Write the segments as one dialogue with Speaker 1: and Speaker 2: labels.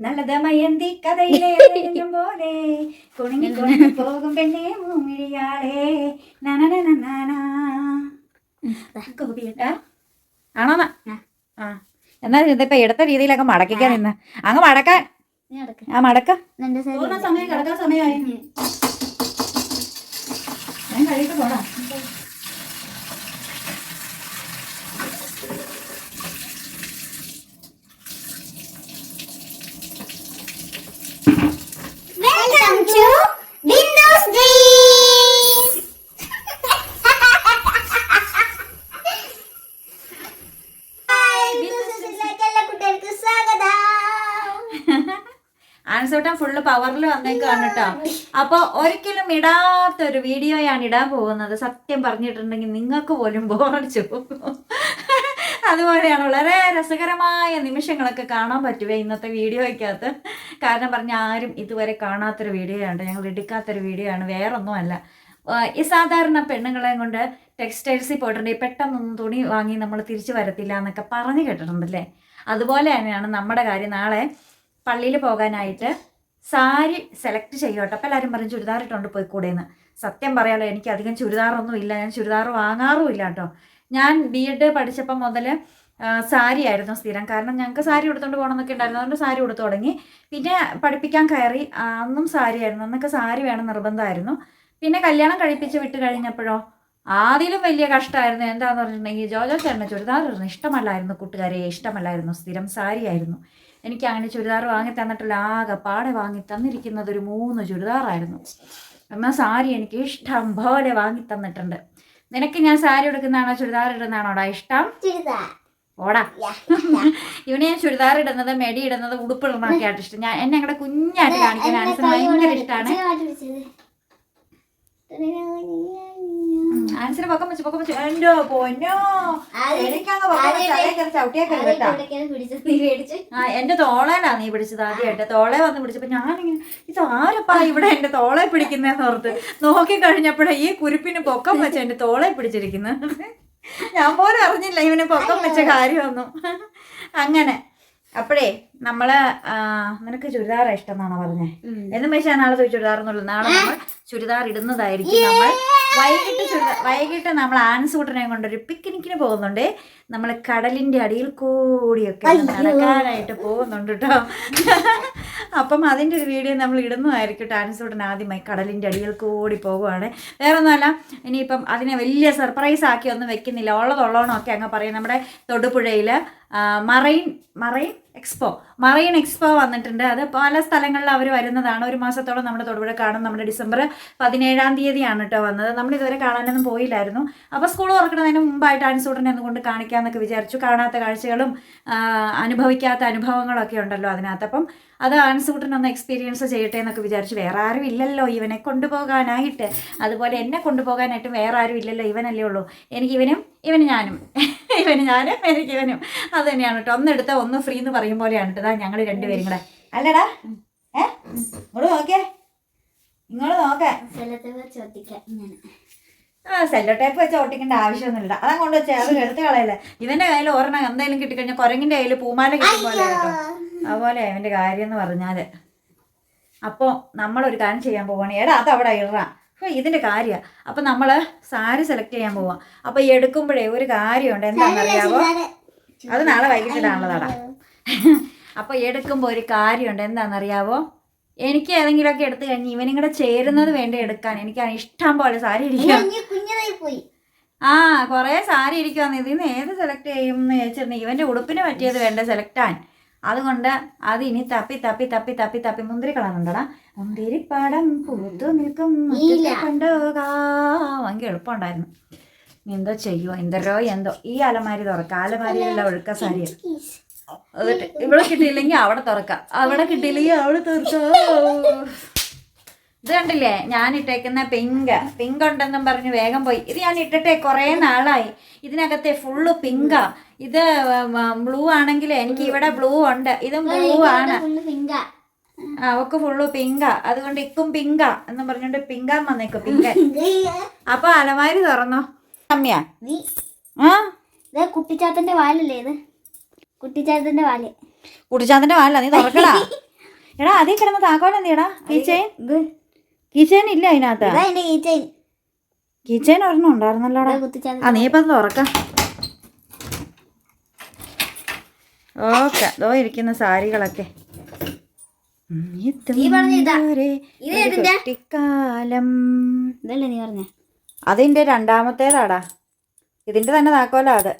Speaker 1: നല്ല ദമയന്തി കഥയിലെ പോലെ. കുണുങ്ങി കുണുങ്ങി പോകും പെണ്ണെ മൂമിഴിയാളെ. ആണോ? ആ. എന്നാ ഇതിപ്പോ എടുത്ത രീതിയിലൊക്കെ മടക്കിക്കാൻ നിന്ന് അങ്ങ് മടക്കാൻ. ആ മടക്ക. സമയം കിടക്കാൻ സമയമായി. ഞാൻ കഴിയിട്ട് പോടാ പവറിൽ വന്നേക്കാണ് കേട്ടോ അപ്പൊ ഒരിക്കലും ഇടാത്ത ഒരു വീഡിയോയാണ് ഇടാൻ പോകുന്നത്. സത്യം പറഞ്ഞിട്ടുണ്ടെങ്കിൽ നിങ്ങൾക്ക് പോലും ബോറടിച്ചു അതുപോലെയാണ് വളരെ രസകരമായ നിമിഷങ്ങളൊക്കെ കാണാൻ പറ്റുവേ ഇന്നത്തെ വീഡിയോയ്ക്കകത്ത്. കാരണം പറഞ്ഞ ആരും ഇതുവരെ കാണാത്തൊരു വീഡിയോ ആണ് ഞങ്ങൾ എടുക്കാത്തൊരു വീഡിയോ ആണ് വേറൊന്നുമല്ല ഈ സാധാരണ പെണ്ണുങ്ങളെ കൊണ്ട് ടെക്സ്റ്റൈൽസിൽ പോയിട്ടുണ്ടെങ്കിൽ പെട്ടെന്നൊന്നും തുണി വാങ്ങി നമ്മൾ തിരിച്ചു വരത്തില്ല എന്നൊക്കെ പറഞ്ഞു കേട്ടിട്ടുണ്ടല്ലേ? അതുപോലെ തന്നെയാണ് നമ്മുടെ കാര്യം. നാളെ പള്ളിയിൽ പോകാനായിട്ട് സാരി സെലക്ട് ചെയ്യോട്ടെ അപ്പം എല്ലാവരും പറയും ചുരിദാർ ഇട്ടുകൊണ്ട് പോയിക്കൂടെയെന്ന് സത്യം പറയാലോ എനിക്ക് അധികം ചുരിദാറൊന്നും ഇല്ല. ഞാൻ ചുരിദാർ വാങ്ങാറും ഇല്ല കേട്ടോ. ഞാൻ ബി എഡ് പഠിച്ചപ്പം മുതൽ സാരി ആയിരുന്നു സ്ഥിരം. കാരണം ഞങ്ങൾക്ക് സാരി ഉടുത്തോണ്ട് പോകണമെന്നൊക്കെ ഉണ്ടായിരുന്നു അതുകൊണ്ട് സാരി ഉടുത്തു തുടങ്ങി. പിന്നെ പഠിപ്പിക്കാൻ കയറി അന്നും സാരി ആയിരുന്നു. അന്നൊക്കെ സാരി വേണം നിർബന്ധമായിരുന്നു. പിന്നെ കല്യാണം കഴിപ്പിച്ച് വിട്ട് കഴിഞ്ഞപ്പോഴോ ആദ്യം വലിയ കഷ്ടമായിരുന്നു എന്താണെന്ന് പറഞ്ഞിട്ടുണ്ടെങ്കിൽ ജോജോ ചേട്ടന് ചുരിദാർ ഇഷ്ടമല്ലായിരുന്നു കൂട്ടുകാരെ. ഇഷ്ടമല്ലായിരുന്നു. സ്ഥിരം സാരി ആയിരുന്നു. എനിക്ക് അങ്ങനെ ചുരിദാർ വാങ്ങി തന്നിട്ടില്ല ആകെ പാടെ വാങ്ങി തന്നിരിക്കുന്നത് ഒരു മൂന്ന് ചുരിദാറായിരുന്നു. എന്നാൽ സാരി എനിക്ക് ഇഷ്ടം പോലെ വാങ്ങി തന്നിട്ടുണ്ട്. നിനക്ക് ഞാൻ സാരി എടുക്കുന്നതാണോ ചുരിദാർ ഇടുന്നതാണോടാ ഇഷ്ടം. ഓടാ. ഇവനെ ഞാൻ ചുരിദാർ ഇടുന്നത് മെടി ഇടുന്നത് ഉടുപ്പ് ആയിട്ട് ഇഷ്ടം. ഞാൻ എന്നെ ഞങ്ങളുടെ കുഞ്ഞായിട്ട് കാണിക്കാൻ ആൻസർ ഭയങ്കര ഇഷ്ടമാണ് ആൻസർ പൊക്കം വെച്ചു പൊക്കം വെച്ചു. എന്റെ പൊന്നോ? എനിക്കങ്ങ് പൊക്കം വെച്ച് അതേ കയറി ചവിട്ടിയേക്കരുത് കേട്ടോ. ആ എന്റെ തോളേനാ നീ പിടിച്ചത് ആദ്യമായിട്ട്. തോളെ വന്ന് പിടിച്ചപ്പോ ഞാനിങ്ങനെ ഇത് ആരപ്പാ ഇവിടെ എന്റെ തോളെ പിടിക്കുന്നതെന്ന് ഓർത്ത്? നോക്കി കഴിഞ്ഞപ്പോഴേ ഈ കുരുപ്പിന് പൊക്കം വെച്ച എന്റെ തോളെ പിടിച്ചിരിക്കുന്നു. ഞാൻ പോലും അറിഞ്ഞില്ല ഇവന് പൊക്കം വെച്ച കാര്യമൊന്നും. അങ്ങനെ. അപ്പോഴേ നമ്മൾ നിനക്ക് ചുരിദാർ ഇഷ്ടം എന്നാണോ പറഞ്ഞേ. എന്നും വെച്ചാൽ നാളെ ചുരിദാർ എന്നുള്ളത് നാളെ നമ്മൾ ചുരിദാർ ഇടുന്നതായിരിക്കും നമ്മൾ വൈകിട്ട് ചുരിദാർ വൈകിട്ട് നമ്മൾ ആൻസൂട്ടനെ കൊണ്ടൊരു പിക്നിക്കിന് പോകുന്നുണ്ട്. നമ്മൾ കടലിന്റെ അടിയിൽ കൂടിയൊക്കെ നടക്കാനായിട്ട് പോകുന്നുണ്ട് കേട്ടോ അപ്പം അതിന്റെ ഒരു വീഡിയോ നമ്മൾ ഇടുന്നതായിരിക്കും കേട്ടോ ആൻസൂട്ടൻ ആദ്യമായി കടലിന്റെ അടിയിൽ കൂടി പോകുവാണ്. വേറെ ഒന്നുമല്ല ഇനിയിപ്പം അതിനെ വലിയ സർപ്രൈസ് ആക്കി ഒന്നും വെക്കുന്നില്ല. ഉള്ളതുള്ളവണോ ഒക്കെ അങ്ങ് പറയും. നമ്മുടെ തൊടുപുഴയിൽ marine marine expo. Marine expo വന്നിട്ടുണ്ട്. അത് പല സ്ഥലങ്ങളിൽ അവർ വരുന്നതാണ്. ഒരു മാസത്തോളം നമ്മുടെ തൊടുപുഴ കാണും നമ്മുടെ ഡിസംബർ പതിനേഴാം തീയതിയാണ് കേട്ടോ വന്നത്. നമ്മൾ ഇതുവരെ കാണാനൊന്നും പോയില്ലായിരുന്നു. അപ്പോൾ സ്കൂൾ തുറക്കുന്നതിന് മുമ്പായിട്ട് അനുസൂടനെ കൊണ്ട് കാണിക്കാമെന്നൊക്കെ വിചാരിച്ചു. കാണാത്ത കാഴ്ചകളും അനുഭവിക്കാത്ത അനുഭവങ്ങളൊക്കെ ഉണ്ടല്ലോ അതിനകത്ത്. അപ്പം അത് ഒന്ന് എക്സ്പീരിയൻസ് ചെയ്യട്ടെ എന്നൊക്കെ വിചാരിച്ചു വേറെ ആരും ഇല്ലല്ലോ. ഇവനെ കൊണ്ടുപോകാനായിട്ട്. അതുപോലെ എന്നെ കൊണ്ടുപോകാനായിട്ട് വേറെ ആരും ഇല്ലല്ലോ. ഇവനല്ലേ ഉള്ളൂ. എനിക്ക് ഇവനും ഇവന് ഞാനും. ഇവന് ഞാനും എനിക്ക് ഇവനും. അത് തന്നെയാണ് കേട്ടോ. ഒന്നെടുത്ത ഒന്ന് ഫ്രീ എന്ന് പറയും പോലെയാണ് കേട്ടോ. ഞങ്ങൾ രണ്ടുപേരും കൂടെ. അല്ലടാ. ഏ? ഇങ്ങോട്ട് നോക്കേ. ഇങ്ങോട്ട് നോക്കേ. സെല്ലോ ടേപ്പ് വെച്ച് ഒട്ടിക്കേണ്ട ആവശ്യമൊന്നുമില്ല അതാ കൊണ്ട് വെച്ചാൽ അത് എടുത്ത് കളയല്ലേ. ഇവന്റെ കയ്യിൽ ഒരെണ്ണം എന്തെങ്കിലും കിട്ടിക്കഴിഞ്ഞാൽ കുരങ്ങിന്റെ കയ്യിൽ പൂമാല കിട്ടും പോലെ കേട്ടോ. അതുപോലെ അവന്റെ കാര്യം എന്ന് പറഞ്ഞാൽ അപ്പോൾ നമ്മളൊരു കാര്യം ചെയ്യാൻ പോവുകയാണ് ഏടാ അത് അവിടെ ഇറ അപ്പോൾ ഇതിന്റെ കാര്യമാണ് അപ്പം നമ്മൾ സാരി സെലക്ട് ചെയ്യാൻ പോവാം. അപ്പോൾ എടുക്കുമ്പോഴേ ഒരു കാര്യമുണ്ട്. എന്താണെന്നറിയാവോ. അത് നാളെ വൈകിട്ടിടാനുള്ളതാടാ അപ്പോൾ എടുക്കുമ്പോൾ ഒരു കാര്യമുണ്ട്. എന്താണെന്നറിയാവോ? എനിക്ക് ഏതെങ്കിലുമൊക്കെ എടുത്തു കഴിഞ്ഞ് ഇവനും കൂടെ ചേരുന്നത് വേണ്ട എടുക്കാൻ? എനിക്ക് ഇഷ്ടം പോലെ സാരി
Speaker 2: പോയി.
Speaker 1: ആ കുറേ സാരി ഇരിക്കുവാന്ന് ഇതിൽ നിന്ന് ഏത് സെലക്ട് ചെയ്യും എന്ന് ചോദിച്ചിട്ടുണ്ടെങ്കിൽ ഇവന്റെ ഉടുപ്പിന് പറ്റിയത് വേണ്ട സെലക്ടാൻ അതുകൊണ്ട് അത് ഇനി തപ്പി തപ്പി തപ്പി തപ്പി തപ്പി മുന്തിരി കളറുണ്ടടാ. മുന്തിരിപ്പാടം പൂത്തു നിൽക്കും ഭയങ്കര എളുപ്പമുണ്ടായിരുന്നു. എന്തോ ചെയ്യുമോ എന്തരോ എന്തോ. ഈ അലമാരി തുറക്കാം. അലമാരിയിലുള്ള ഒഴുക്ക സാരി ഇവിടെ കിട്ടിയില്ലെങ്കിൽ അവിടെ തുറക്കാം. അവിടെ കിട്ടിയില്ലെങ്കിൽ അവിടെ തുറക്കാം ഇത് കണ്ടില്ലേ? ഞാൻ ഇട്ടേക്കുന്ന പിങ്ക് പിങ്ക് ഉണ്ടെന്നും പറഞ്ഞ് വേഗം പോയി. ഇത് ഞാൻ ഇട്ടിട്ടേ കുറേ നാളായി. ഇതിനകത്തെ ഫുള്ള് പിങ്കാ ഇത് ബ്ലൂ ആണെങ്കിൽ എനിക്ക് ഇവിടെ ബ്ലൂ ഉണ്ട്. ഇതും ബ്ലൂ ആണ്. ആ, അവക്ക് ഫുള്ള് പിങ്കാ അതുകൊണ്ട് ഇക്കും പിങ്കാ എന്ന് പറഞ്ഞോണ്ട് പിങ്കാൻ വന്നേക്കും പിങ്ക അപ്പൊ അലമാരി തുറന്നോ. അമ്മയാ
Speaker 2: നീ
Speaker 1: ആ?
Speaker 2: ഇത് കുട്ടിച്ചാത്തന്റെ വാലല്ലേ ഇത്? കുട്ടിച്ചാത്തന്റെ വാൽ.
Speaker 1: കുട്ടിച്ചാത്തന്റെ വാല നീ തുറക്കടാ. എടാ അതേ കിടന്ന താക്കോൽ പീച്ചേ കീച്ചെയിൻ ഇല്ല അതിനകത്ത്
Speaker 2: എന്റെ കീച്ചൈൻ
Speaker 1: കീച്ചെയിൻ ഒരെണ്ണം ഉണ്ടായിരുന്നല്ലോടാ.
Speaker 2: കുത്തിച്ചാൽ
Speaker 1: ആ നീ ഇപ്പം തുറക്കാം. ഓക്കെ അതോ ഇരിക്കുന്ന സാരികളൊക്കെ.
Speaker 2: അതിന്റെ പറഞ്ഞ ഇതാ.
Speaker 1: ഒരു
Speaker 2: ഇത് ഏതിന്റെ?
Speaker 1: കുട്ടിക്കാലം.
Speaker 2: ഇതല്ലേ നീ പറഞ്ഞേ?
Speaker 1: അതിന്റെ രണ്ടാമത്തേതാടാ. ഇതിന്റെ തന്നെ താക്കോലാ അത്.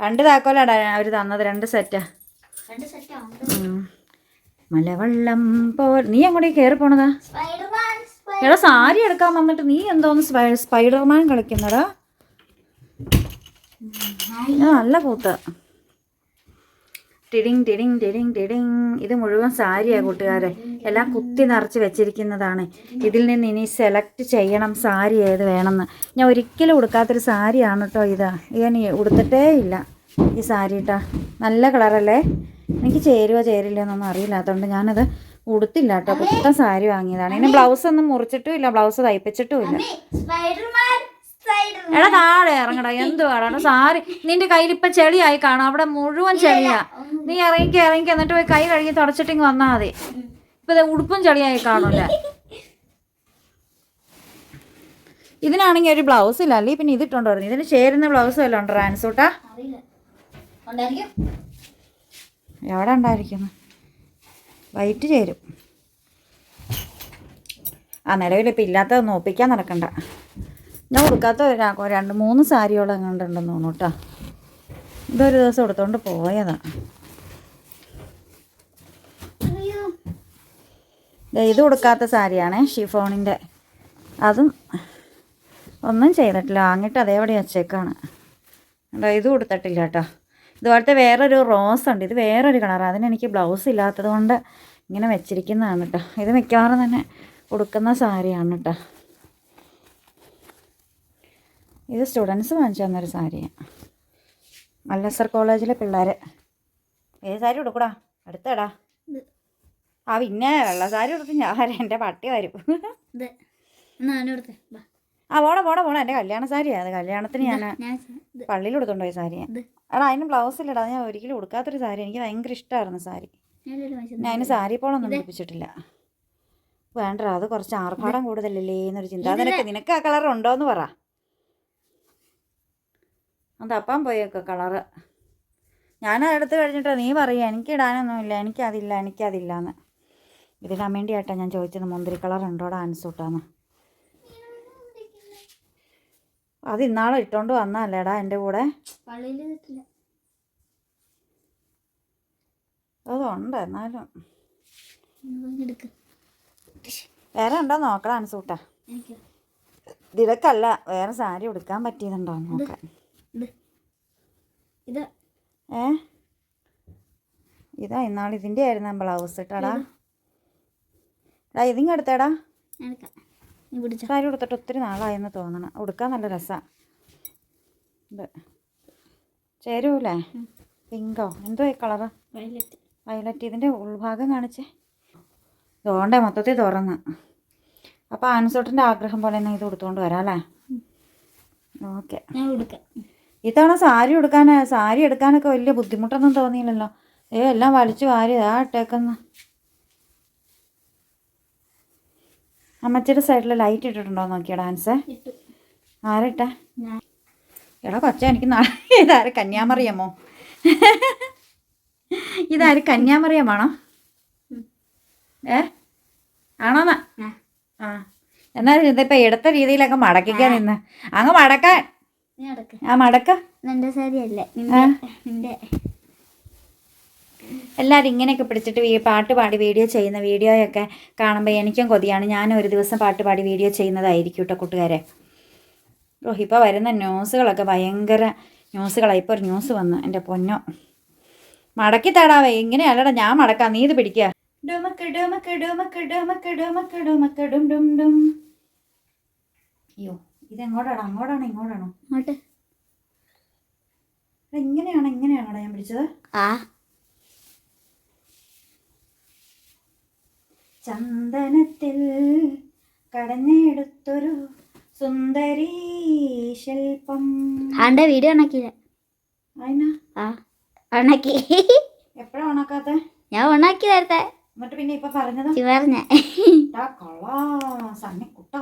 Speaker 1: രണ്ട് താക്കോലാടാ അവർ തന്നത് രണ്ട് സെറ്റാ
Speaker 2: രണ്ട്
Speaker 1: സെറ്റ്. മലവെള്ളം പോ നീ അങ്ങോട്ടേക്ക് കേറി പോണതാ?
Speaker 2: സ്പൈഡർമാൻ
Speaker 1: എടാ സാരി എടുക്കാൻ വന്നിട്ട് നീ എന്തോന്ന് സ്പൈഡർമാൻ കളിക്കുന്നടാ? നല്ല കൂത്ത ടിഡിങ് ടിഡിങ് ടിഡിങ് ടിഡിങ് ഇത് മുഴുവൻ സാരിയാ കൂട്ടുകാരെ. എല്ലാം കുത്തി നിറച്ച് വെച്ചിരിക്കുന്നതാണ്. ഇതിൽ നിന്ന് ഇനി സെലക്ട് ചെയ്യണം സാരി ഏത് വേണമെന്ന്. ഞാൻ ഒരിക്കലും ഉടുക്കാത്തൊരു സാരിയാണ് കേട്ടോ ഇത്. ഞാൻ ഉടുത്തിട്ടേ ഇല്ല ഈ സാരി കേട്ടാ നല്ല കളറല്ലേ? എനിക്ക് ചേരുവോ ചേരില്ല എന്നൊന്നും അറിയില്ലാത്തതുകൊണ്ട് ഞാനത് ഉടുത്തില്ല കേട്ടോ. പുത്തൻ സാരി വാങ്ങിയതാണ്. ഇനി ബ്ലൗസ് ഒന്നും മുറിച്ചിട്ടും ഇല്ല ബ്ലൗസ് തയ്പ്പിച്ചിട്ടും ഇല്ല എടാ താഴെ ഇറങ്ങടാ. എന്തുവാടാ സാരി നിന്റെ കയ്യിൽ ഇപ്പൊ ചെളിയായി കാണാം. അവിടെ മുഴുവൻ ചെളിയാ. നീ ഇറങ്ങി ഇറങ്ങി എന്നിട്ട് പോയി കൈ കഴുകി തുടച്ചിട്ടിങ് വന്നാ മതി. ഇപ്പൊ ഉടുപ്പും ചെളിയായി കാണൂല ഇതിനാണെങ്കിൽ ഒരു ബ്ലൗസ് ഇല്ല. അല്ലെങ്കിൽ പിന്നെ ഇതിട്ടുണ്ടോ പറഞ്ഞു ഇതിന് ചേരുന്ന ബ്ലൗസ് വല്ലതും ഉണ്ടോ
Speaker 2: ആൻസൂട്ടാ
Speaker 1: എവിടെ ഉണ്ടായിരിക്കുന്നു? വൈറ്റ് ചേരും. ആ നിലവിലിപ്പോൾ ഇല്ലാത്തതൊന്നും ഒപ്പിക്കാൻ നടക്കണ്ട. ഞാൻ കൊടുക്കാത്ത ഒരു രണ്ട് മൂന്ന് സാരിയോളം എങ്ങാണ്ടുണ്ടെന്ന് തോന്നുന്നു കേട്ടോ. ഇതൊരു ദിവസം എടുത്തോണ്ട് പോയതാ. ദേ ഇത് കൊടുക്കാത്ത സാരിയാണ് ഷിഫോണിന്റെ അതും ഒന്നും ചെയ്തിട്ടില്ല വാങ്ങിയിട്ട് അതേപടി വെച്ചേക്കാണ്. ഇത് കൊടുത്തിട്ടില്ല കേട്ടോ. ഇതുപോലത്തെ വേറൊരു റോസ് ഉണ്ട്. ഇത് വേറൊരു കളറാണ് അതിനെനിക്ക് ബ്ലൗസ് ഇല്ലാത്തത് കൊണ്ട് ഇങ്ങനെ വെച്ചിരിക്കുന്നതാണ് കേട്ടോ ഇത് മിക്കവാറും തന്നെ കൊടുക്കുന്ന സാരിയാണ് കേട്ടോ ഇത് സ്റ്റുഡൻസ് വാങ്ങിച്ചു തന്നൊരു സാരിയാണ് മല്ലസർ കോളേജിലെ പിള്ളേർ ഏത് സാരി കൊടുക്കൂടാ അടുത്തടാ. ആ പിന്നെ വെള്ള സാരി കൊടുത്ത് ഞാൻ എന്റെ പട്ടി വരും.
Speaker 2: ഞാനും എടുത്തേ.
Speaker 1: ആ പോണ പോണ പോണ എന്റെ കല്യാണ സാരിയാ. അത് കല്യാണത്തിന് ഞാൻ പള്ളിയിൽ കൊടുത്തോണ്ട് പോയ സാരിയാണ്
Speaker 2: ഇത്
Speaker 1: എടാ അതിന് ബ്ലൗസ് ഇല്ലടാ. ഞാൻ ഒരിക്കലും കൊടുക്കാത്തൊരു സാരി എനിക്ക് ഭയങ്കര ഇഷ്ടമായിരുന്നു സാരി. ഞാൻ അതിന് സാരി പോണൊന്നും പിടിപ്പിച്ചിട്ടില്ല. വേണ്ടടാ അത് കുറച്ച് ആർഭാടം കൂടുതലല്ലേ എന്നൊരു ചിന്ത. നിനക്ക് നിനക്ക് ആ കളർ ഉണ്ടോയെന്ന് പറ. അത് അപ്പം പോയേക്കോ കളറ് ഞാൻ അതെടുത്ത് കഴിഞ്ഞിട്ട് നീ പറയുക എനിക്ക് ഇടാനൊന്നുമില്ല. എനിക്കതില്ല എനിക്കതില്ല എന്ന് ഇതിടാൻ വേണ്ടിയാട്ടാ ഞാൻ ചോദിച്ചത്. മുന്തിരി കളർ ഉണ്ടോടാ ആൻസൂട്ടാന്ന് അത് ഇന്നാളെ ഇട്ടോണ്ട് വന്നല്ലേടാ എന്റെ കൂടെ? അതുണ്ട് എന്നാലും. വേറെ ഉണ്ടോ നോക്കണം അൻസൂട്ടാ
Speaker 2: എനിക്ക്.
Speaker 1: ഇതിലക്കല്ല വേറെ സാരി ഉടുക്കാൻ പറ്റിയതുണ്ടോ നോക്കാൻ? ഏ? ഇതാ ഇന്നാൾ ഇതിന്റെ ആയിരുന്നു ബ്ലൗസ് ഇട്ടാടാ. എടാ ഇതിങ്ങടുത്തേടാ
Speaker 2: എടുക്കാം. പിടിച്ചോ
Speaker 1: സാരി കൊടുത്തിട്ട് ഒത്തിരി നാളായെന്ന് തോന്നണം. ഉടുക്കാൻ നല്ല രസമാണ് ഇത് ചേരൂലേ പിങ്കോ? എന്തോ ഈ കളറ്?
Speaker 2: വയലറ്റ്.
Speaker 1: വയലറ്റ്. ഇതിന്റെ ഉൾഭാഗം കാണിച്ചേ. തോണ്ടേ മൊത്തത്തിൽ തുറന്ന്. അപ്പോൾ ആൻസോട്ടിന്റെ ആഗ്രഹം പോലെ തന്നെ ഇത് കൊടുത്തുകൊണ്ട് വരാം അല്ലേ? ഓക്കെ. ഇത്തവണ സാരി ഉടുക്കാൻ സാരി എടുക്കാനൊക്കെ വലിയ ബുദ്ധിമുട്ടൊന്നും തോന്നിയില്ലല്ലോ. ഏ എല്ലാം വലിച്ചു വാരി ആ ഇട്ടേക്കുന്ന. അമ്മച്ചിയുടെ സൈഡിൽ ലൈറ്റ് ഇട്ടിട്ടുണ്ടോ നോക്കിയ ഡാൻസ് ആരട്ടാ? എടാ കൊച്ച എനിക്ക് ഇതാര കന്യാമറിയമോ? ഇതാര് കന്യാമറിയമാണോ? ഏ? ആണോന്നാ?
Speaker 2: ആ.
Speaker 1: എന്നാലും ഇതിപ്പോൾ എടുത്ത രീതിയിലൊക്കെ മടക്കിക്കാൻ നിന്ന്. അങ്ങ് മടക്കാൻ. ആ മടക്ക.
Speaker 2: നിന്റെ സാരി അല്ലേ നിന്റെ നിന്റെ
Speaker 1: എല്ലാവരും ഇങ്ങനെയൊക്കെ പിടിച്ചിട്ട് ഈ പാട്ട് പാടി വീഡിയോ ചെയ്യുന്ന വീഡിയോയൊക്കെ കാണുമ്പോൾ എനിക്കും കൊതിയാണ്. ഞാൻ ഒരു ദിവസം പാട്ട് പാടി വീഡിയോ ചെയ്യുന്നതായിരിക്കും കേട്ടോ കൂട്ടുകാരെ. ഓ ഇപ്പോൾ വരുന്ന ന്യൂസുകളൊക്കെ ഭയങ്കര ന്യൂസുകളാണ് ഇപ്പോൾ ഒരു ന്യൂസ് വന്നു. എന്റെ പൊന്നോ. മടക്കി തടാവേ ഇങ്ങനെയല്ലടാ ഞാൻ മടക്കാം. നീ ഇത് പിടിക്കുക ഡുമക്ക് ഡുമക്ക് ഡുമക്ക് ഡുമക്ക് ഡുമക്ക് ഡുമക്ക് ഡും ഡും ഡും. അയ്യോ ഇതെങ്ങോട്ടാണോ? അങ്ങോട്ടാണോ ഇങ്ങോട്ടാണോ? ഇങ്ങനെയാണോ ഇങ്ങനെയാണോടാ ഞാൻ പിടിച്ചത്?
Speaker 2: ആ.
Speaker 1: ചന്ദനത്തിൽ കടഞ്ഞെടുത്തൊരു സുന്ദരി ശില്പം.
Speaker 2: ആണ്ടെ വീഡിയോ ഉണക്കിയില്ല. ആ ഉണക്കി.
Speaker 1: എപ്പോഴാ ഉണക്കാത്ത?
Speaker 2: ഞാൻ ഉണക്കി നേരത്തെ
Speaker 1: എന്നിട്ട് പിന്നെ ഇപ്പൊ പറഞ്ഞത്?
Speaker 2: പറഞ്ഞ.
Speaker 1: സണ്ണിക്കുട്ടാ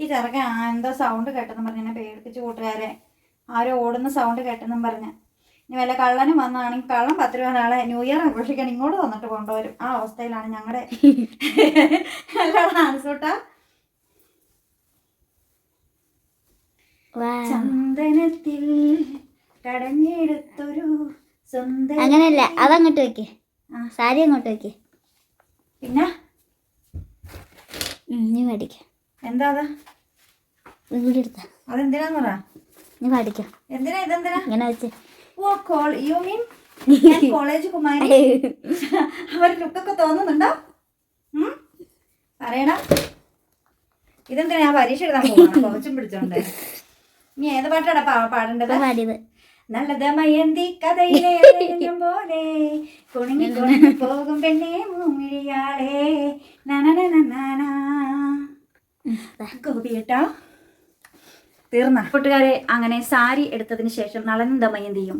Speaker 1: ഈ ചെറുക്കൻ എന്താ സൗണ്ട് കേട്ടെന്നും പറഞ്ഞ പേടിപ്പിച്ച് കൂട്ടുകാരെ. ആരോ ഓടുന്ന സൗണ്ട് കേട്ടെന്നും പറഞ്ഞ്. ഇനി വല്ല കള്ളനും വന്നാണെങ്കിൽ കള്ളൻ പത്ത് രൂപ നാളെ ന്യൂ ഇയർ ആഘോഷിക്കാൻ ഇങ്ങോട്ട് വന്നിട്ട് കൊണ്ടുവരും. ആ അവസ്ഥയിലാണ് ഞങ്ങളുടെ അല്ലാതെ ആൻസൂട്ടാ ചന്ദനത്തിൽ കടഞ്ഞെടുത്തൊരു സ്വന്തം
Speaker 2: അങ്ങനെയല്ല അതങ്ങോട്ട് വെക്കേ.
Speaker 1: ആ.
Speaker 2: സാരി അങ്ങോട്ട് വെക്കേ.
Speaker 1: പിന്നെ?
Speaker 2: ഇനി നീ പഠിക്ക
Speaker 1: എന്താ അതാ?
Speaker 2: ഇവിടെ ഇനി
Speaker 1: അതെന്തിനാന്ന് പറ?
Speaker 2: നീ പഠിക്ക
Speaker 1: എന്തിനാ ഇതെന്തിനാ?
Speaker 2: ഇങ്ങനെ വെച്ച്.
Speaker 1: Oh call you mean college കുമാരി. അവർ ലുക്കൊക്കെ തോന്നുന്നുണ്ടോ? പറയണ ഇതെന്താ ഞാൻ പരീക്ഷ എഴുതാൻ പോകണം കുറച്ചും പിടിച്ചോണ്ട്. നീ ഏത് പാട്ടാടാ പാടേണ്ടത്? നല്ലത് മയന്തി കഥയിലെ പോലെ. കുണുങ്ങി കുണുങ്ങി പോകും പെണ്ണേ നനന നനനനനന. ഗോപിയേട്ടാ. തീർന്ന. കൂട്ടുകാരെ അങ്ങനെ സാരി എടുത്തതിന് ശേഷം നളനും ദമയന്തിയും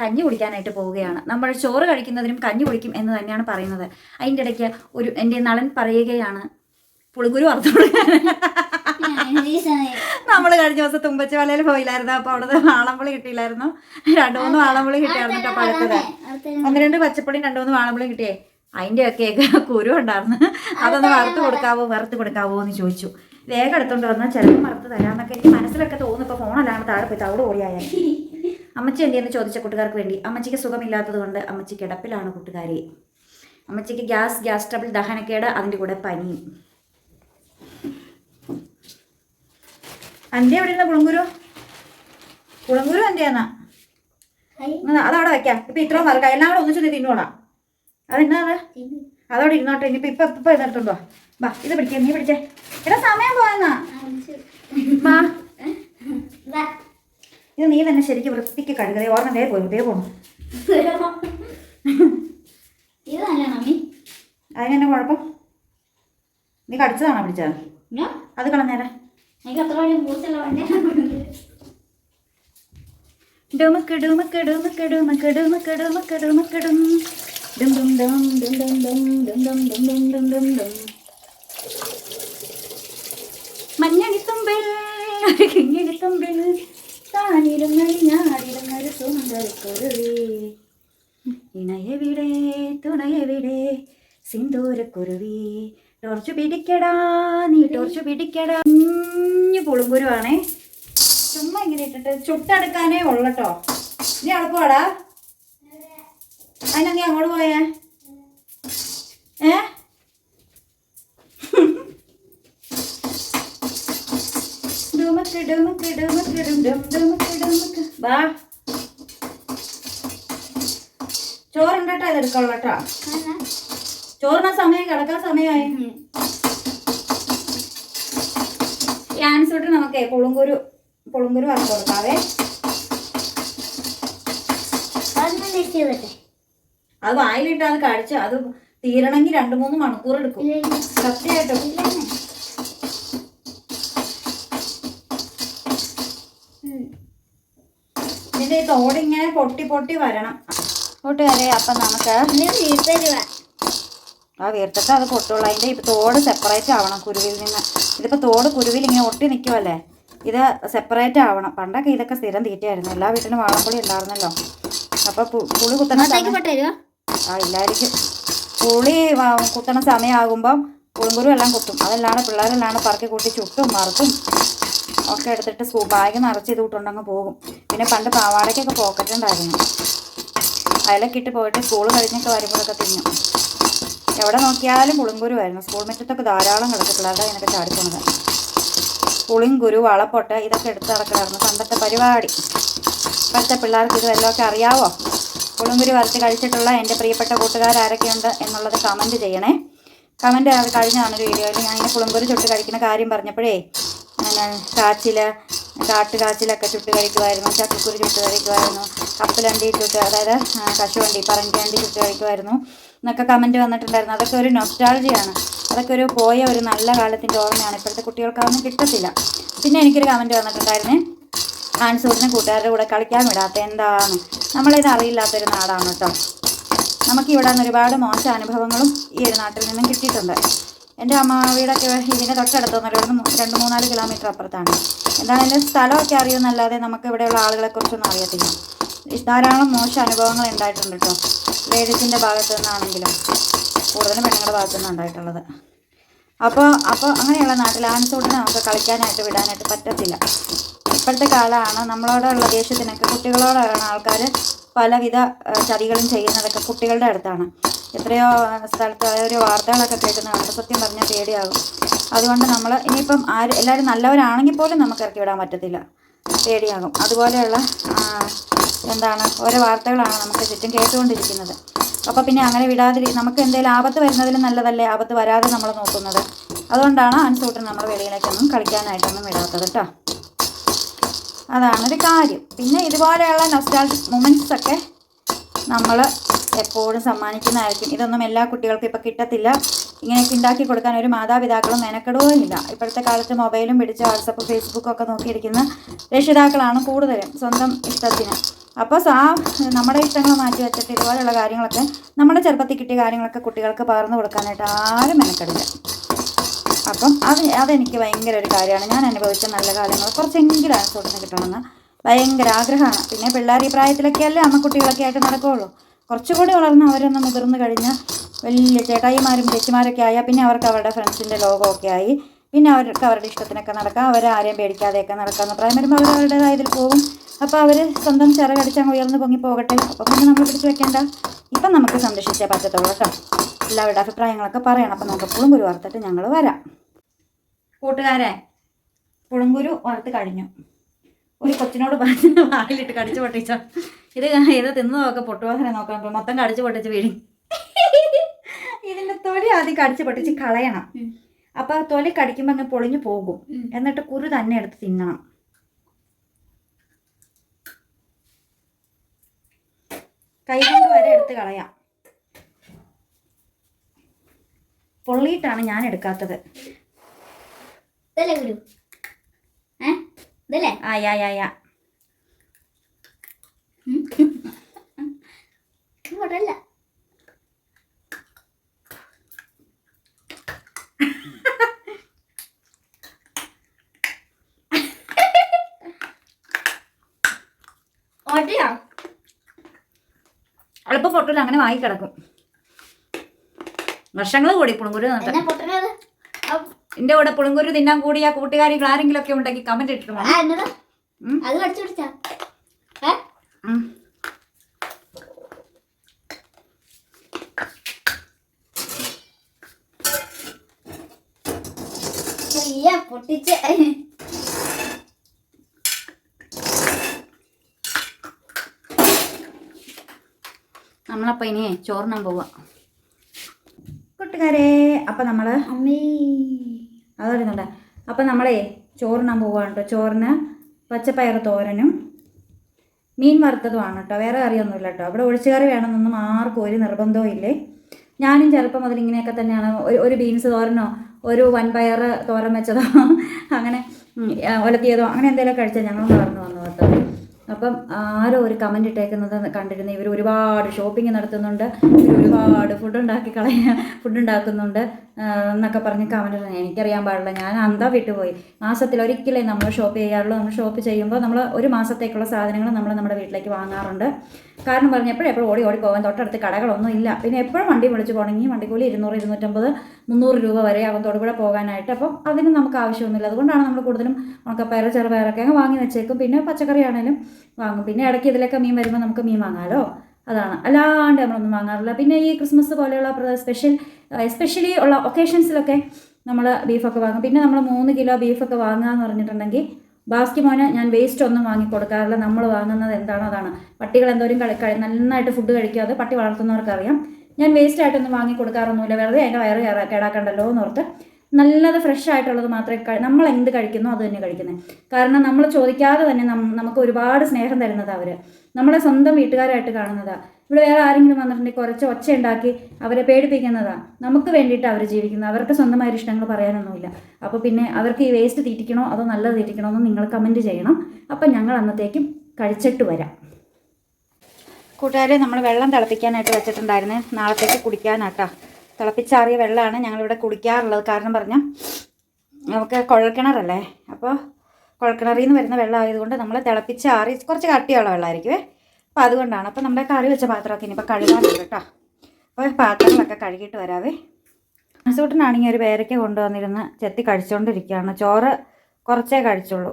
Speaker 1: കഞ്ഞി കുടിക്കാനായിട്ട് പോവുകയാണ്. നമ്മൾ ചോറ് കഴിക്കുന്നതിനും കഞ്ഞി കുടിക്കും എന്ന് തന്നെയാണ് പറയുന്നത്. അതിന്റെ ഇടയ്ക്ക് ഒരു എന്റെ നളൻ പറയുകയാണ് പുളിഗുരു അർത്ഥം നമ്മൾ കഴിഞ്ഞ ദിവസം തുമ്പച്ച വലയിൽ പോയില്ലായിരുന്നു. അപ്പോൾ അവിടെ വാളംപുളി കിട്ടിയില്ലായിരുന്നു. രണ്ടു മൂന്ന് വാളംപുളി കിട്ടിയായിരുന്നു കേട്ടോ പഴുത്തത്. ഒന്ന് രണ്ട് പച്ചപ്പൊടിയും രണ്ടു മൂന്ന് വാളംപുളി കിട്ടിയേ. അതിന്റെ ഒക്കെ കുരു ഉണ്ടായിരുന്നു. അതൊന്ന് വറുത്ത് കൊടുക്കാവോ വറുത്ത് കൊടുക്കാവോ എന്ന് ചോദിച്ചു. വേഗം എടുത്തോണ്ട് വന്നാൽ ചിലപ്പോൾ മറത്ത് തരാമെന്നൊക്കെ എനിക്ക് മനസ്സിലൊക്കെ തോന്നുന്നു. ഇപ്പോൾ ഫോണല്ലാണ് താഴെ പോയി തവിട് ഓടിയായ അമ്മച്ചി എന്തെന്ന് ചോദിച്ച കൂട്ടുകാർക്ക് വേണ്ടി. അമ്മച്ചിക്ക് സുഖമില്ലാത്തത് കൊണ്ട് അമ്മച്ചി കിടപ്പിലാണ് കൂട്ടുകാരി. അമ്മച്ചിക്ക് ഗ്യാസ് ഗ്യാസ് ട്രബിൾ ദഹനക്കേട് അതിന്റെ കൂടെ പനിയും എന്റെ എവിടെ ഇരുന്ന പുളങ്കുരു പുളങ്കുരു എന്റെ എന്നാ അതവിടെ വെക്കാം. ഇപ്പം ഇത്രയും വറക്കാം. എല്ലാം കൂടെ ഒന്നിച്ചു തിന്നോളാം. അതെന്നാ അത് അതവിടെ ഇരുന്നോട്ടെ. ഇനിയിപ്പോൾ ഇപ്പം ഇപ്പം എടുത്തോണ്ടോ ബാ ഇത് പിടിക്കാം. നീ പിടിച്ചേ. എടാ സമയം പോയെന്നാ വാ ഇത് നീ തന്നെ ശരിക്കും വൃത്തിക്ക് കഴുകതേ ഓർമ്മ ദേ പോയി ദേ പോണു അതിനെന്നെ കുഴപ്പം നീ കടിച്ചതാണോ പിടിച്ചത് അത് കളഞ്ഞേരാ ഡും ഡും മഞ്ഞണിത്തുമ്പിൽ ഒരു കിങ്ങിണിത്തുമ്പിൽ താനിരുന്നൊരു സുന്ദരക്കുരുവി ഇണയെവിടെ തുണയെവിടെ സിന്ദൂരക്കുരുവി. ടോർച്ച് പിടിക്കടാ നീ ടോർച്ച് പിടിക്കടാ. കുഞ്ഞു പുളുങ്കുരുവാണേ. ചുമ്മാ ഇങ്ങനെ ഇട്ടിട്ട് ചുട്ടെടുക്കാനേ ഉള്ളട്ടോ. നീ അവിടെ പോടാ അതിനങ്ങി അങ്ങോട്ട് പോയേ? ചോറുണ്ടട്ടോ ഇതെടുക്കുള്ളട്ടോ ചോറിന സമയം കിടക്കാൻ സമയമായി. ഈ ആൻസോട്ട് നമുക്കേ പുളുങ്കൂരു പുളുങ്കൂരു വറുത്ത് കൊടുക്കാവേ. അത് വായിലിട്ട് അത് കഴിച്ചു അത് തീരണമെങ്കിൽ രണ്ട് മൂന്ന് മണിക്കൂർ എടുക്കും. സത്യമായിട്ടും. ഇതിന്റെ തോട് തോടിങ്ങനെ പൊട്ടി പൊട്ടി വരണം. കൂട്ടുകാരെ അപ്പം നമുക്ക് ആ വീർത്തിട്ട് അത് പൊട്ടുള്ളൂ. അതിന്റെ ഇപ്പൊ തോട് സെപ്പറേറ്റ് ആവണം കുരുവിൽ നിന്ന്. ഇതിപ്പോ തോട് കുരുവിൽ ഇങ്ങനെ ഒട്ടി നിൽക്കുമല്ലേ ഇത് സെപ്പറേറ്റ് ആവണം. പണ്ടൊക്കെ ഇതൊക്കെ സ്ഥിരം തീറ്റയായിരുന്നു. എല്ലാ വീട്ടിലും വാളംപുളി ഉണ്ടായിരുന്നല്ലോ. അപ്പോൾ പുളി കുത്തണ ആ ഇല്ലായിരിക്കും. പുളി കുത്തണ സമയമാകുമ്പം പുളുങ്കുരു എല്ലാം കുത്തും. അതല്ലാണ്ട് പിള്ളേരെല്ലാം പറക്കി കൂട്ടി ചുട്ടും വറുത്തും ഒക്കെ എടുത്തിട്ട് ബാഗ് നിറച്ച് ഇത് പോകും. പിന്നെ പണ്ട് പാവാടയ്ക്കൊക്കെ പോക്കറ്റ് ഉണ്ടായിരുന്നു. അതിലൊക്കെ ഇട്ട് പോയിട്ട് സ്കൂൾ കഴിഞ്ഞൊക്കെ വരുമ്പോഴൊക്കെ തിന്നു. എവിടെ നോക്കിയാലും പുളിങ്കുരുവായിരുന്നു സ്കൂൾ മുറ്റത്തൊക്കെ ധാരാളം കിടക്കും. പിള്ളേരുടെ അതിനൊക്കെ ചാടിക്കുന്നത് പുളിങ്കുരു വളപ്പൊട്ട് ഇതൊക്കെ എടുത്ത് നടക്കണമായിരുന്നു പണ്ടത്തെ പരിപാടി. ഇപ്പോഴത്തെ പിള്ളേർക്ക് ഇത് വല്ലതൊക്കെ അറിയാവോ? പുളിങ്കുരു വറുത്ത് കഴിച്ചിട്ടുള്ള എന്റെ പ്രിയപ്പെട്ട കൂട്ടുകാരാരൊക്കെയുണ്ട് എന്നുള്ളത് കമന്റ് ചെയ്യണേ. കമന്റ് അത് കഴിഞ്ഞാണ് വീഡിയോയിൽ ഞാൻ ഇങ്ങനെ പുളിങ്കുരു ചുട്ട് കഴിക്കുന്ന കാര്യം പറഞ്ഞപ്പോഴേ കാച്ചിൽ കാട്ടുകാച്ചിലൊക്കെ ചുട്ട് കഴിക്കുമായിരുന്നു ചക്കക്കുരു ചുട്ട് കഴിക്കുമായിരുന്നു കപ്പലണ്ടി ചുട്ട് അതായത് കശുവണ്ടി പറങ്കിയണ്ടി ചുട്ട് കഴിക്കുമായിരുന്നു എന്നൊക്കെ കമന്റ് വന്നിട്ടുണ്ടായിരുന്നു. അതൊക്കെ ഒരു നൊസ്റ്റാൾജിയാണ് അതൊക്കെ ഒരു പോയ ഒരു നല്ല കാലത്തിന്റെ ഓർമ്മയാണ്. ഇപ്പോഴത്തെ കുട്ടികൾക്ക് അതൊന്നും കിട്ടത്തില്ല. പിന്നെ എനിക്കൊരു കമന്റ് വന്നിട്ടുണ്ടായിരുന്നേ ആൻസൂട്ടിനെ കൂട്ടുകാരുടെ കൂടെ കളിക്കാൻ വിടാത്ത എന്താണ് നമ്മളിത് അറിയില്ലാത്തൊരു നാടാണ് കേട്ടോ. നമുക്കിവിടെ നിന്ന് ഒരുപാട് മോശ അനുഭവങ്ങളും ഈ ഒരു നാട്ടിൽ നിന്നും കിട്ടിയിട്ടുണ്ട്. എന്റെ അമ്മ വീടൊക്കെ ഇതിന്റെ തൊട്ടടുത്തൊന്നും മൂ- രണ്ട് മൂന്നാൽ കിലോമീറ്റർ അപ്പുറത്താണ്. എന്താണെങ്കിലും സ്ഥലമൊക്കെ അറിയുമെന്നല്ലാതെ നമുക്ക് ഇവിടെയുള്ള ആളുകളെക്കുറിച്ചൊന്നും അറിയത്തില്ല. ധാരാളം മോശം അനുഭവങ്ങൾ ഉണ്ടായിട്ടുണ്ട് കേട്ടോ. ലേഡീസിന്റെ ഭാഗത്തു നിന്നാണെങ്കിലും കൂടുതലും പെണ്ണുങ്ങളുടെ ഭാഗത്തു നിന്നാണ് ഉണ്ടായിട്ടുള്ളത്. അപ്പോൾ അപ്പോൾ അങ്ങനെയുള്ള നാട്ടിൽ ആൺസൂട്ടിനെ നമുക്ക് കളിക്കാനായിട്ട് വിടാനായിട്ട് പറ്റത്തില്ല. ഇപ്പോഴത്തെ കാലമാണ് നമ്മളോടുള്ള ദേഷ്യത്തിനൊക്കെ കുട്ടികളോടാണ് ആൾക്കാർ പലവിധ ചതികളും ചെയ്യുന്നതൊക്കെ കുട്ടികളുടെ അടുത്താണ്. എത്രയോ സ്ഥലത്ത് ഓരോ വാർത്തകളൊക്കെ കേൾക്കുന്ന കാണുമ്പോൾ സത്യം പറഞ്ഞാൽ പേടിയാകും. അതുകൊണ്ട് നമ്മൾ ഇനിയിപ്പം ആര് എല്ലാവരും നല്ലവരാണെങ്കിൽ പോലും നമുക്ക് ഇറക്കി വിടാൻ പറ്റത്തില്ല. പേടിയാകും. അതുപോലെയുള്ള എന്താണ് ഓരോ വാർത്തകളാണ് നമുക്ക് ചുറ്റും കേട്ടുകൊണ്ടിരിക്കുന്നത്. അപ്പോൾ പിന്നെ അങ്ങനെ വിടാതിരി നമുക്ക് എന്തെങ്കിലും ആപത്ത് വരുന്നതിലും നല്ലതല്ലേ ആപത്ത് വരാതെ നമ്മൾ നോക്കുന്നത്? അതുകൊണ്ടാണ് അൻസൂട്ടൻ നമ്മൾ വെളിയിലേക്കൊന്നും കളിക്കാനായിട്ടൊന്നും വിടാത്തത് കേട്ടോ അതാണൊരു കാര്യം. പിന്നെ ഇതുപോലെയുള്ള നൊസ്റ്റാൾജിക് മൊമെന്റ്സ് ഒക്കെ നമ്മൾ എപ്പോഴും സമ്മാനിക്കുന്നതായിരിക്കും. ഇതൊന്നും എല്ലാ കുട്ടികൾക്കും ഇപ്പോൾ കിട്ടത്തില്ല. ഇങ്ങനെയൊക്കെ ഉണ്ടാക്കി കൊടുക്കാൻ ഒരു മാതാപിതാക്കളും മെനക്കെടുകയില്ല ഇപ്പോഴത്തെ കാലത്ത് മൊബൈലും പിടിച്ച് വാട്സപ്പ് ഫേസ്ബുക്കും ഒക്കെ നോക്കിയിരിക്കുന്ന രക്ഷിതാക്കളാണ് കൂടുതലും സ്വന്തം ഇഷ്ടത്തിന്. അപ്പോൾ സാ നമ്മുടെ ഇഷ്ടങ്ങൾ മാറ്റി വെച്ചിട്ട് ഇതുപോലെയുള്ള കാര്യങ്ങളൊക്കെ നമ്മുടെ ചെറുപ്പത്തിൽ കിട്ടിയ കാര്യങ്ങളൊക്കെ കുട്ടികൾക്ക് പകർന്നു കൊടുക്കാനായിട്ട് ആരും മെനക്കെടില്ല. അപ്പം അത് അതെനിക്ക് ഭയങ്കര ഒരു കാര്യമാണ്. ഞാൻ അനുഭവിച്ച നല്ല കാര്യങ്ങൾ കുറച്ചെങ്കിലും അനുസരിച്ച് കിട്ടണമെന്ന് ഭയങ്കര ആഗ്രഹമാണ്. പിന്നെ പിള്ളേർ ഈ പ്രായത്തിലൊക്കെ അമ്മ കുട്ടികളൊക്കെ ആയിട്ട് നടക്കുകയുള്ളൂ കുറച്ചുകൂടി വളർന്ന് അവരൊന്ന് മുതിർന്ന് കഴിഞ്ഞ് വലിയ ചേട്ടായിമാരും ചേച്ചിമാരൊക്കെ ആയാൽ പിന്നെ അവർക്ക് അവരുടെ ഫ്രണ്ട്സിന്റെ ലോകമൊക്കെ ആയി. പിന്നെ അവർക്ക് അവരുടെ ഇഷ്ടത്തിനൊക്കെ നടക്കാം. അവരാരെയും പേടിക്കാതെയൊക്കെ നടക്കാമെന്ന് പ്രായം വരുമ്പോൾ അവർ അവരുടേതായ ഇതിൽ പോകും. അപ്പോൾ അവർ സ്വന്തം ചിറകടിച്ച് അങ്ങ് ഉയർന്ന് പൊങ്ങി പോകട്ടെ. അപ്പോൾ പിന്നെ നമ്മൾ പിടിച്ച് വെക്കേണ്ട. ഇപ്പം നമുക്ക് സംരക്ഷിച്ചേ പറ്റത്തുള്ളൂ കേട്ടോ. എല്ലാവരുടെ അഭിപ്രായങ്ങളൊക്കെ പറയണം. അപ്പം നമുക്ക് പുളുങ്കുരു വറുത്തിട്ട് ഞങ്ങൾ വരാം. കൂട്ടുകാരെ പുളുങ്കുരു വറുത്ത് കഴിഞ്ഞു. ഒരു കൊച്ചിനോട് പറഞ്ഞ് വായിലിട്ട് കടിച്ചു പൊട്ടിച്ച. ഇത് ഇത് തിന്നു നോക്കാം പൊട്ടുവാസന നോക്കാം മൊത്തം കടിച്ചു പൊട്ടിച്ച് വീഴും. ഇതിന്റെ തൊലി ആദ്യം കടിച്ചു പൊട്ടിച്ച് കളയണം. അപ്പൊ ആ തൊലി കടിക്കുമ്പോൾ അങ്ങ് പൊളിഞ്ഞു പോകും. എന്നിട്ട് കുരു തന്നെ എടുത്ത് തിന്നണം. കൈ കൊണ്ട് വരെ എടുത്ത് കളയാം. പൊള്ളിയിട്ടാണ് ഞാൻ എടുക്കാത്തത്.
Speaker 2: ഇതല്ലേ ഗുരു ഏ? ഇതല്ലേ?
Speaker 1: ആ യാ യാ യാ.
Speaker 2: ഇങ്ങോട്ടല്ല. ഓട്ടിയാ
Speaker 1: എളുപ്പം പൊട്ടില്ല അങ്ങനെ വാങ്ങി കിടക്കും. വർഷങ്ങൾ കൂടി പുളുങ്കുരു എന്റെ കൂടെ പുളുങ്കുരു തിന്നാൻ കൂടിയ കൂട്ടുകാരികൾ ആരെങ്കിലും ഒക്കെ ഉണ്ടെങ്കിൽ കമന്റ് ഇട്ടിട്ട്
Speaker 2: ആ. അത് കടിച്ചു പിടിച്ചാ. പൊട്ടിച്ച്.
Speaker 1: നമ്മളപ്പോ ഇനി ചോറിനാൻ പോവാ. കൂട്ടുകാരെ അപ്പൊ നമ്മൾ
Speaker 2: അമ്മേ.
Speaker 1: അത് വരുന്നുണ്ട് അപ്പം നമ്മളേ ചോറിനാൻ പോവാണ് കേട്ടോ. ചോറിന് പച്ചപ്പയർ തോരനും മീൻ വറുത്തതുമാണ് കേട്ടോ വേറെ കറിയൊന്നുമില്ല കേട്ടോ അവിടെ ഒഴിച്ചുകറി വേണമെന്നൊന്നും ആർക്കും ഒരു നിർബന്ധവും ഇല്ലേ? ഞാനും ചെറുപ്പം മുതൽ ഇങ്ങനെയൊക്കെ തന്നെയാണ്. ഒരു ഒരു ബീൻസ് തോരനോ ഒരു വൻപയർ തോരൻ വെച്ചതോ അങ്ങനെ ഒലത്തിയതോ അങ്ങനെ എന്തെങ്കിലും കഴിച്ചാൽ ഞങ്ങൾ വളർന്നു വന്നു കേട്ടോ. അപ്പം ആരോ ഒരു കമന്റ് ഇട്ടേക്കുന്നത് കണ്ടിരുന്നു. ഇവർ ഒരുപാട് ഷോപ്പിംഗ് നടത്തുന്നുണ്ട്. ഇവർ ഒരുപാട് ഫുഡ് ഉണ്ടാക്കി കളയ ഫുഡ് ഉണ്ടാക്കുന്നുണ്ട്. എന്നൊക്കെ പറഞ്ഞ് കമന്റ് എനിക്കറിയാൻ പാടില്ല. ഞാൻ അന്താ വിട്ടുപോയി. മാസത്തിൽ ഒരിക്കലേ നമ്മൾ ഷോപ്പ് ചെയ്യാറുള്ളൂ. നമ്മൾ ഷോപ്പ് ചെയ്യുമ്പോൾ നമ്മൾ ഒരു മാസത്തേക്കുള്ള സാധനങ്ങൾ നമ്മൾ നമ്മുടെ വീട്ടിലേക്ക് വാങ്ങാറുണ്ട്. കാരണം പറഞ്ഞപ്പോൾ എപ്പോഴും ഓടി ഓടി പോകാൻ തൊട്ടടുത്ത് കടകളൊന്നും ഇല്ല. പിന്നെ എപ്പോഴും വണ്ടി വിളിച്ച് പോകണമെങ്കിൽ വണ്ടിക്കൂലി ഇരുന്നൂറ് ഇരുന്നൂറ്റമ്പത് മുന്നൂറ് രൂപ വരെ ആകും തൊടുപുഴ പോകാനായിട്ട്. അപ്പം അതിന് നമുക്ക് ആവശ്യമൊന്നുമില്ല. അതുകൊണ്ടാണ് നമ്മൾ കൂടുതലും ഉണക്കപ്പയർ ചെറുപയറൊക്കെ അങ്ങ് വാങ്ങി വെച്ചേക്കും. പിന്നെ പച്ചക്കറി ആണെങ്കിലും വാങ്ങും. പിന്നെ ഇടയ്ക്ക് ഇതിലൊക്കെ മീൻ വരുമ്പോൾ നമുക്ക് മീൻ വാങ്ങാമല്ലോ അതാണ്. അല്ലാണ്ട് നമ്മളൊന്നും വാങ്ങാറില്ല. പിന്നെ ഈ ക്രിസ്മസ് പോലെയുള്ള സ്പെഷ്യൽ എസ്പെഷ്യലി ഉള്ള ഒക്കേഷൻസിലൊക്കെ നമ്മൾ ബീഫൊക്കെ വാങ്ങും. പിന്നെ നമ്മൾ മൂന്ന് കിലോ ബീഫൊക്കെ വാങ്ങുക എന്ന് പറഞ്ഞിട്ടുണ്ടെങ്കിൽ ബാസ്കി മോനെ ഞാൻ വേസ്റ്റ് ഒന്നും വാങ്ങി കൊടുക്കാറില്ല നമ്മൾ വാങ്ങുന്നത് എന്താണോ അതാണ്. പട്ടികൾ എന്തോരും കളി നന്നായിട്ട് ഫുഡ് കഴിക്കാതെ പട്ടി വളർത്തുന്നവർക്കറിയാം. ഞാൻ വേസ്റ്റ് ആയിട്ടൊന്നും വാങ്ങി കൊടുക്കാറൊന്നുമില്ല വെറുതെ അതിന്റെ വയറ് കയറാ കേടാക്കണ്ടല്ലോ എന്ന് ഓർത്ത് നല്ലത് ഫ്രഷ് ആയിട്ടുള്ളത് മാത്രമേ നമ്മൾ എന്ത് കഴിക്കുന്നോ അത് തന്നെ കഴിക്കുന്നത് കാരണം നമ്മൾ ചോദിക്കാതെ തന്നെ നമുക്ക് ഒരുപാട് സ്നേഹം തരുന്നത് അവർ നമ്മളെ സ്വന്തം വീട്ടുകാരായിട്ട് കാണുന്നതാ. ഇവിടെ വേറെ ആരെങ്കിലും വന്നിട്ടുണ്ടെങ്കിൽ കുറച്ച് ഒച്ച ഉണ്ടാക്കി അവരെ പേടിപ്പിക്കുന്നതാണ് നമുക്ക് വേണ്ടിയിട്ട് അവർ ജീവിക്കുന്നത് അവർക്ക് സ്വന്തമായ ഇഷ്ടങ്ങൾ പറയാനൊന്നുമില്ല. അപ്പോൾ പിന്നെ അവർക്ക് ഈ വേസ്റ്റ് തീറ്റിക്കണോ? അതോ നല്ലത് തീറ്റിക്കണോ എന്ന് നിങ്ങൾ കമന്റ് ചെയ്യണം. അപ്പം ഞങ്ങൾ അന്നത്തേക്കും കഴിച്ചിട്ട് വരാം. കൂട്ടുകാരെ നമ്മൾ വെള്ളം തിളപ്പിക്കാനായിട്ട് വെച്ചിട്ടുണ്ടായിരുന്നേ. നാളത്തേക്ക് കുടിക്കാനാട്ടാ. തിളപ്പിച്ചാറിയ വെള്ളമാണ് ഞങ്ങളിവിടെ കുടിക്കാറുള്ളത്. കാരണം പറഞ്ഞാൽ നമുക്ക് കുഴൽക്കിണറല്ലേ? അപ്പോൾ കുഴൽക്കിണറിൽ നിന്ന് വരുന്ന വെള്ളമായതുകൊണ്ട് നമ്മൾ തിളപ്പിച്ച് ആറി കുറച്ച് കട്ടിയുള്ള വെള്ളമായിരിക്കുമേ അപ്പോൾ അതുകൊണ്ടാണ്. അപ്പോൾ നമ്മുടെ കറി വെച്ച പാത്രമൊക്കെ ഇനിയിപ്പോൾ കഴുകാനുണ്ട് കേട്ടോ. അപ്പോൾ പാത്രങ്ങളൊക്കെ കഴുകിയിട്ട് വരാവേ. മനസ്സൂട്ടനാണെങ്കിൽ ഒരു പേരയ്ക്ക കൊണ്ടുവന്നിരുന്ന് ചെത്തി കഴിച്ചുകൊണ്ടിരിക്കുകയാണ് ചോറ് കുറച്ചേ കഴിച്ചുള്ളൂ.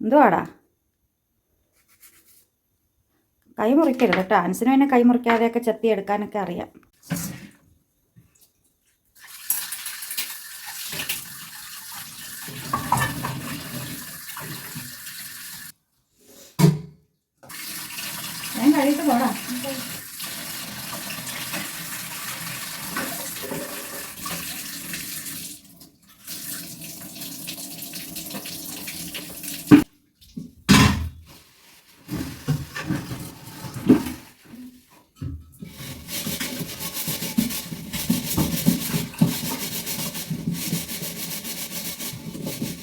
Speaker 1: എന്തുവാടാ? കൈ മുറിക്കരുത് കേട്ടോ. ആൻസിന് പിന്നെ കൈ മുറിക്കാതെയൊക്കെ ചെത്തി എടുക്കാനൊക്കെ അറിയാം ഞാൻ കഴിയിട്ട് പോടാ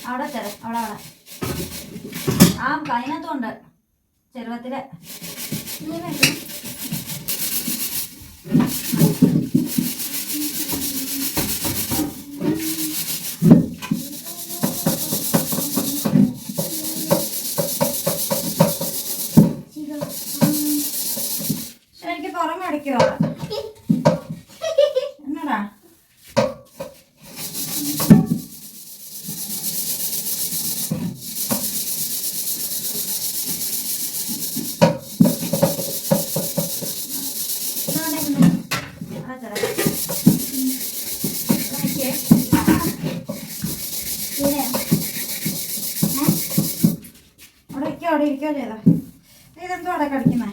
Speaker 1: അവിടെ ചെറു അവിടെ അവിടെ ആ കൈനത്തുണ്ട് ചെറുപ്പത്തിലെ എനിക്ക് പുറമെ അടിക്കുവാ എന്നടാ അവിടെ ഇരിക്കോ അവിടെ ഇരിക്കോ ചെയ്തോ ഇതെന്തോ അവിടെ കളിക്കുന്നേ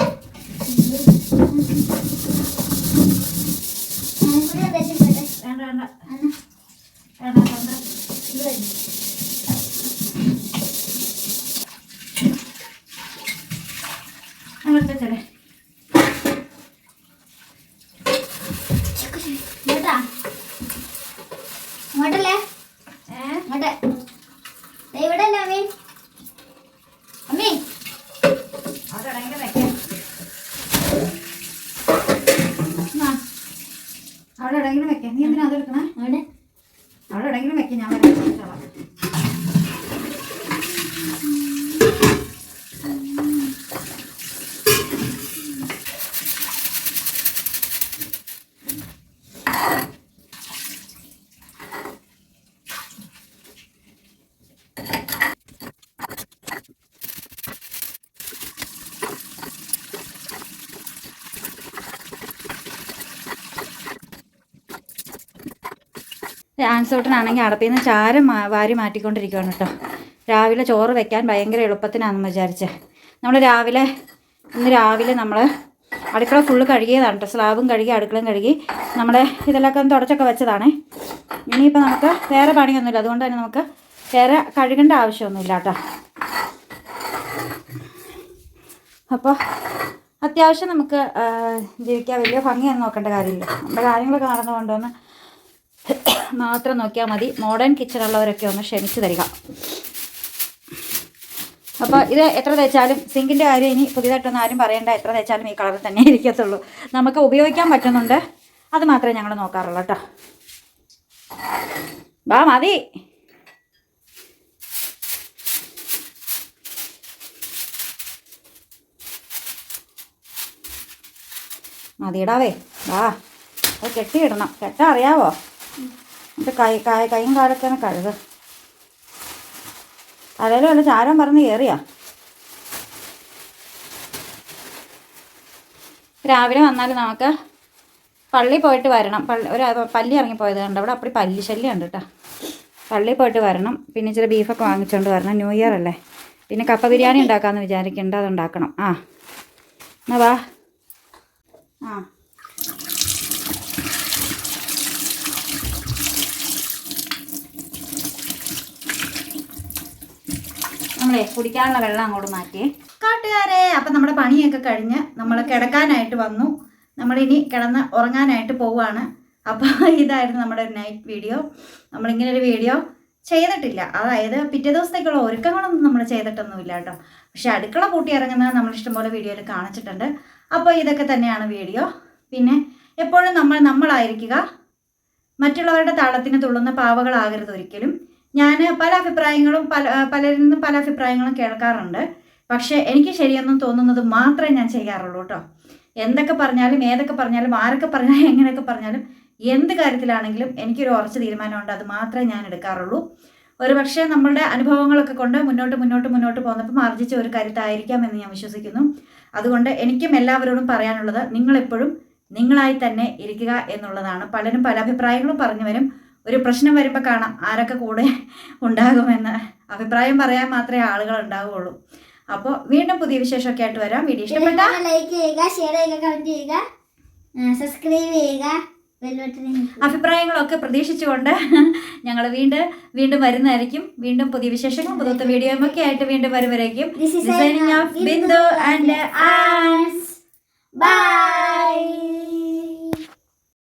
Speaker 1: വേണ്ട വേണ്ട വേണ്ട വേണ്ട ഇത് കഴിഞ്ഞു അങ്ങോട്ട് ചെറേ
Speaker 2: അങ്ങോട്ടല്ലേ
Speaker 1: ഏഹ്
Speaker 2: അങ്ങോട്ട് ദേ ഇവിടെ അല്ലേ അമ്മേ അമ്മേ
Speaker 1: അവിടെ എവിടെയെങ്കിലും വെക്കാം എന്നാ, അവിടെ എവിടെയെങ്കിലും വെക്കാം നീ എന്തിനാ അത് എടുക്കണേ
Speaker 2: അവിടെ
Speaker 1: അവിടെ എവിടെയെങ്കിലും വെക്കാം ഞാൻ വരാം ചോദിച്ചോളാം. ആൻസോട്ടനാണെങ്കിൽ അടപ്പിൽ നിന്ന് ചാരം വാരി മാറ്റിക്കൊണ്ടിരിക്കുകയാണ് കേട്ടോ. രാവിലെ ചോറ് വെക്കാൻ ഭയങ്കര എളുപ്പത്തിനാണെന്ന് വിചാരിച്ച്. നമ്മൾ രാവിലെ ഇന്ന് രാവിലെ നമ്മൾ അടുക്കള ഫുള്ള് കഴുകിയതാണ് കേട്ടോ. സ്ലാബും കഴുകി അടുക്കളയും കഴുകി നമ്മുടെ ഇതിലൊക്കെ ഒന്ന് തുടച്ചൊക്കെ വെച്ചതാണ്. ഇനിയിപ്പോൾ നമുക്ക് വേറെ പണിയൊന്നുമില്ല. അതുകൊണ്ട് തന്നെ നമുക്ക് വേറെ കഴുകേണ്ട ആവശ്യമൊന്നുമില്ല കേട്ടോ. അപ്പോൾ അത്യാവശ്യം നമുക്ക് ജീവിക്കാൻ വലിയ ഭംഗിയൊന്നും നോക്കേണ്ട കാര്യമില്ല. നമ്മുടെ കാര്യങ്ങളൊക്കെ നടന്നു കൊണ്ടുവന്ന് മാത്രം നോക്കിയാൽ മതി. മോഡേൺ കിച്ചണുള്ളവരൊക്കെ ഒന്ന് ക്ഷമിച്ചു തരിക. അപ്പോൾ ഇത് എത്ര തേച്ചാലും സിങ്കിന്റെ കാര്യം ഇനി പുതിയതായിട്ടൊന്നും ആരും പറയേണ്ട. എത്ര തേച്ചാലും ഈ കളറിൽ തന്നെ ഇരിക്കത്തുള്ളൂ. നമുക്ക് ഉപയോഗിക്കാൻ പറ്റുന്നുണ്ട്. അത് മാത്രമേ ഞങ്ങൾ നോക്കാറുള്ളൂ കേട്ടോ. വാ മതി. മതിയിടാവേ വാ അത് കെട്ടിയിടണം. കെട്ടാ അറിയാവോ? എന്നിട്ട് കൈ കായ കൈയും കാലൊക്കെയാണ് കഴുക. തലയിൽ വല്ല ചാരം പറഞ്ഞ് കയറിയാ രാവിലെ വന്നാൽ നമുക്ക് പള്ളി പോയിട്ട് വരണം. പള്ളി ഒരു പല്ലി ഇറങ്ങിപ്പോയത് കണ്ട്? അവിടെ അപ്പടി പല്ലി ശല്യം ഉണ്ട് കേട്ടോ പള്ളി പോയിട്ട് വരണം. പിന്നെ ഇച്ചിരി ബീഫൊക്കെ വാങ്ങിച്ചുകൊണ്ട് വരണം. ന്യൂ ഇയർ അല്ലേ? പിന്നെ കപ്പ ബിരിയാണി ഉണ്ടാക്കാമെന്ന് വിചാരിക്കുന്നുണ്ട് അത് ഉണ്ടാക്കണം ആ. എന്നാ വാ. ആ. നമ്മളെ കുടിക്കാനുള്ള വെള്ളം അങ്ങോട്ട് മാറ്റിയേ കാട്ടുകാരെ അപ്പം നമ്മുടെ പണിയൊക്കെ കഴിഞ്ഞ് നമ്മൾ കിടക്കാനായിട്ട് വന്നു. നമ്മളിനി കിടന്ന് ഉറങ്ങാനായിട്ട് പോവാണ്. അപ്പോൾ ഇതായിരുന്നു നമ്മുടെ നൈറ്റ് വീഡിയോ നമ്മളിങ്ങനെ ഒരു വീഡിയോ ചെയ്തിട്ടില്ല. അതായത് പിറ്റേ ദിവസത്തേക്കുള്ള ഒരുക്കങ്ങളൊന്നും നമ്മൾ ചെയ്തിട്ടൊന്നുമില്ല കേട്ടോ. പക്ഷെ അടുക്കള കൂട്ടി ഇറങ്ങുന്നത് നമ്മൾ ഇഷ്ടംപോലെ വീഡിയോയിൽ കാണിച്ചിട്ടുണ്ട്. അപ്പോൾ ഇതൊക്കെ തന്നെയാണ് വീഡിയോ പിന്നെ എപ്പോഴും നമ്മൾ നമ്മളായിരിക്കുക. മറ്റുള്ളവരുടെ താളത്തിന് തുള്ളുന്ന പാവകളാകരുത് ഒരിക്കലും. ഞാൻ പല അഭിപ്രായങ്ങളും പല പലരിൽ നിന്നും പല അഭിപ്രായങ്ങളും കേൾക്കാറുണ്ട്. പക്ഷേ എനിക്ക് ശരിയെന്നും തോന്നുന്നത് മാത്രമേ ഞാൻ ചെയ്യാറുള്ളൂ കേട്ടോ. എന്തൊക്കെ പറഞ്ഞാലും ഏതൊക്കെ പറഞ്ഞാലും ആരൊക്കെ പറഞ്ഞാലും എങ്ങനെയൊക്കെ പറഞ്ഞാലും എന്ത് കാര്യത്തിലാണെങ്കിലും എനിക്കൊരു ഉറച്ച തീരുമാനമുണ്ട്. അത് മാത്രമേ ഞാൻ എടുക്കാറുള്ളൂ. ഒരു പക്ഷേ നമ്മളുടെ അനുഭവങ്ങളൊക്കെ കൊണ്ട് മുന്നോട്ട് മുന്നോട്ട് മുന്നോട്ട് പോകുന്നപ്പം ആർജിച്ച ഒരു കരുത്തായിരിക്കാം എന്ന് ഞാൻ വിശ്വസിക്കുന്നു. അതുകൊണ്ട് എനിക്കും എല്ലാവരോടും പറയാനുള്ളത് നിങ്ങളെപ്പോഴും നിങ്ങളായി തന്നെ ഇരിക്കുക എന്നുള്ളതാണ്. പലരും പല അഭിപ്രായങ്ങളും പറഞ്ഞു വരും. ഒരു പ്രശ്നം വരുമ്പോൾ കാണാം ആരൊക്കെ കൂടെ ഉണ്ടാകുമെന്ന്. അഭിപ്രായം പറയാൻ മാത്രമേ ആളുകൾ ഉണ്ടാവുകയുള്ളൂ അപ്പോൾ വീണ്ടും പുതിയ വിശേഷമൊക്കെ ആയിട്ട് വരാം. വീഡിയോ ഇഷ്ടപ്പെട്ട
Speaker 2: ലൈക്ക് ചെയ്യുക ഷെയർ ചെയ്യുക കമന്റ് ചെയ്യുക. സബ്സ്ക്രൈബ് ചെയ്യുക.
Speaker 1: അഭിപ്രായങ്ങളൊക്കെ പ്രതീക്ഷിച്ചുകൊണ്ട് ഞങ്ങൾ വീണ്ടും വീണ്ടും വരുന്നതായിരിക്കും. വീണ്ടും പുതിയ വിശേഷങ്ങളും പുതുത്ത വീഡിയോയും ഒക്കെ ആയിട്ട് വീണ്ടും വരുമായിരിക്കും ബൈ